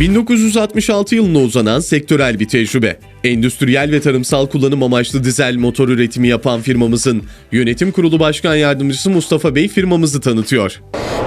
1966 yılına uzanan sektörel bir tecrübe. Endüstriyel ve tarımsal kullanım amaçlı dizel motor üretimi yapan firmamızın yönetim kurulu başkan yardımcısı Mustafa Bey firmamızı tanıtıyor.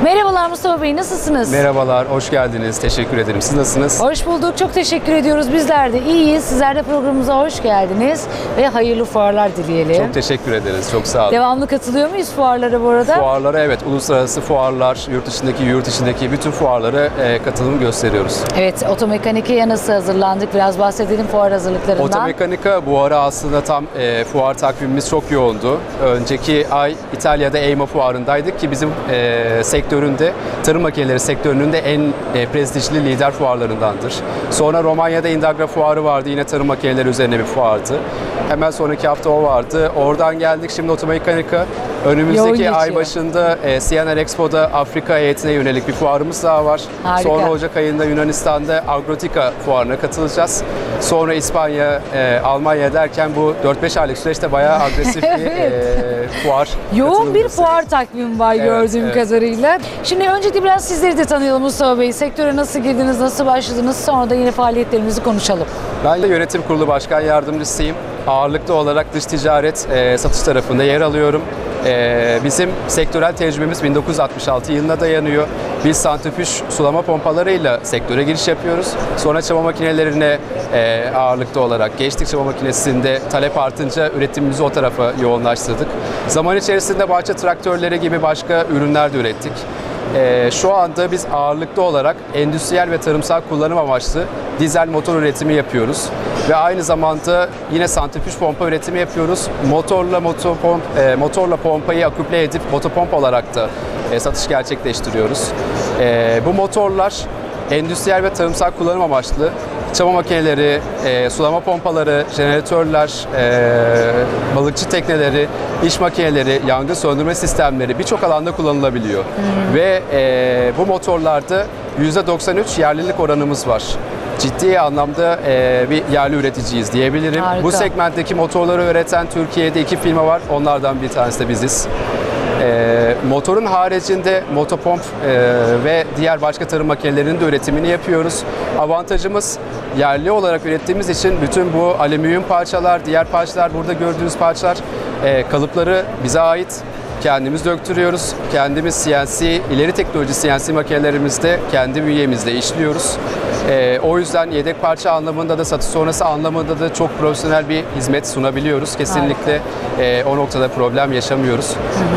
Merhabalar Mustafa Bey, nasılsınız? Merhabalar, hoş geldiniz. Teşekkür ederim. Siz nasılsınız? Hoş bulduk, çok teşekkür ediyoruz. Bizler de iyiyiz. Sizler de programımıza hoş geldiniz ve hayırlı fuarlar dileyelim. Çok teşekkür ederiz. Çok sağ olun. Devamlı katılıyor muyuz fuarlara bu arada? Fuarlara evet, uluslararası fuarlar, yurt dışındaki, yurt içindeki bütün fuarlara e, katılım gösteriyoruz. Evet, otomekanikaya nasıl hazırlandık? Biraz bahsedelim fuar hazırlıklarından. Otomekanika bu ara aslında tam e, fuar takvimimiz çok yoğundu. Önceki ay İtalya'da EIMA fuarındaydık ki bizim e, sektöründe, tarım makineleri sektörünün de en e, prestijli lider fuarlarındandır. Sonra Romanya'da Indagra fuarı vardı, yine tarım makineleri üzerine bir fuardı. Hemen sonraki hafta o vardı. Oradan geldik şimdi otomekanika. Yoğun Önümüzdeki geçiyor. ay başında e, CNR Expo'da Afrika heyetine yönelik bir fuarımız daha var. Harika. Sonra Ocak ayında Yunanistan'da Agrotika fuarına katılacağız. Sonra İspanya, e, Almanya derken bu 4-5 aylık süreçte bayağı agresif bir e, fuar. Yoğun katılım bir gösterisi. fuar takvimi var Evet, gördüğüm evet. kadarıyla. Şimdi öncelikle biraz sizleri de tanıyalım Mustafa Bey. Sektöre nasıl girdiniz, nasıl başladınız? Sonra da yine faaliyetlerimizi konuşalım. Ben de yönetim kurulu başkan yardımcısıyım. Ağırlıklı olarak dış ticaret, e, satış tarafında yer alıyorum. E, bizim sektörel tecrübemiz 1966 yılına dayanıyor. Biz santrifüj sulama pompalarıyla sektöre giriş yapıyoruz. Sonra çaba makinelerine e, ağırlıklı olarak geçtik. Çaba makinesinde talep artınca üretimimizi o tarafa yoğunlaştırdık. Zaman içerisinde bahçe traktörleri gibi başka ürünler de ürettik. Ee, şu anda biz ağırlıklı olarak endüstriyel ve tarımsal kullanım amaçlı dizel motor üretimi yapıyoruz. Ve aynı zamanda yine santrifüj pompa üretimi yapıyoruz. Motorla motopomp, e, motorla pompayı aküple edip motopomp olarak da e, satış gerçekleştiriyoruz. E, bu motorlar endüstriyel ve tarımsal kullanım amaçlı çaba makineleri, e, sulama pompaları, jeneratörler, e, balıkçı tekneleri, iş makineleri, yangın söndürme sistemleri birçok alanda kullanılabiliyor. Ve e, bu motorlarda %93 yerlilik oranımız var. Ciddi anlamda e, bir yerli üreticiyiz diyebilirim. Harika. Bu segmentteki motorları üreten Türkiye'de iki firma var. Onlardan bir tanesi de biziz. E, motorun haricinde motopomp e, ve diğer başka tarım makinelerinin de üretimini yapıyoruz. Avantajımız yerli olarak ürettiğimiz için bütün bu alüminyum parçalar, diğer parçalar, burada gördüğünüz parçalar e, kalıpları bize ait. Kendimiz döktürüyoruz. Kendimiz CNC, ileri teknoloji CNC makinelerimizde kendi bünyemizde işliyoruz. Ee, o yüzden yedek parça anlamında da satış sonrası anlamında da çok profesyonel bir hizmet sunabiliyoruz. Kesinlikle e, o noktada problem yaşamıyoruz.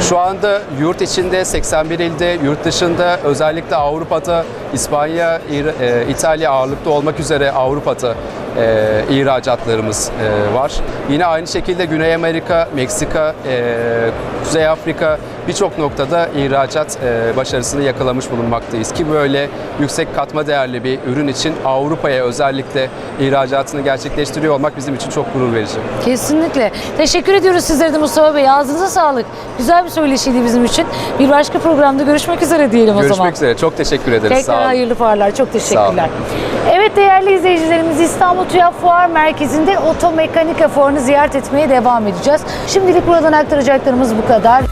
Şu anda yurt içinde 81 ilde, yurt dışında özellikle Avrupa'da, İspanya, e, İtalya ağırlıklı olmak üzere Avrupa'da e, ihracatlarımız e, var. Yine aynı şekilde Güney Amerika, Meksika, e, Kuzey Afrika birçok noktada ihracat e, başarısını yakalamış bulunmaktayız ki böyle yüksek katma değerli bir ürün için Avrupa'ya özellikle ihracatını gerçekleştiriyor olmak bizim için çok gurur verici. Kesinlikle. Teşekkür ediyoruz sizlere de Mustafa Bey. Ağzınıza sağlık. Güzel bir söyleşiydi bizim için. Bir başka programda görüşmek üzere diyelim o zaman. Görüşmek üzere. Çok teşekkür ederiz. Sağ Tekrar hayırlı fuarlar. Çok teşekkürler. olun. Evet değerli izleyicilerimiz İstanbul TÜYAP Fuar Merkezi'nde otomekanika fuarını ziyaret etmeye devam edeceğiz. Şimdilik buradan aktaracaklarımız bu kadar.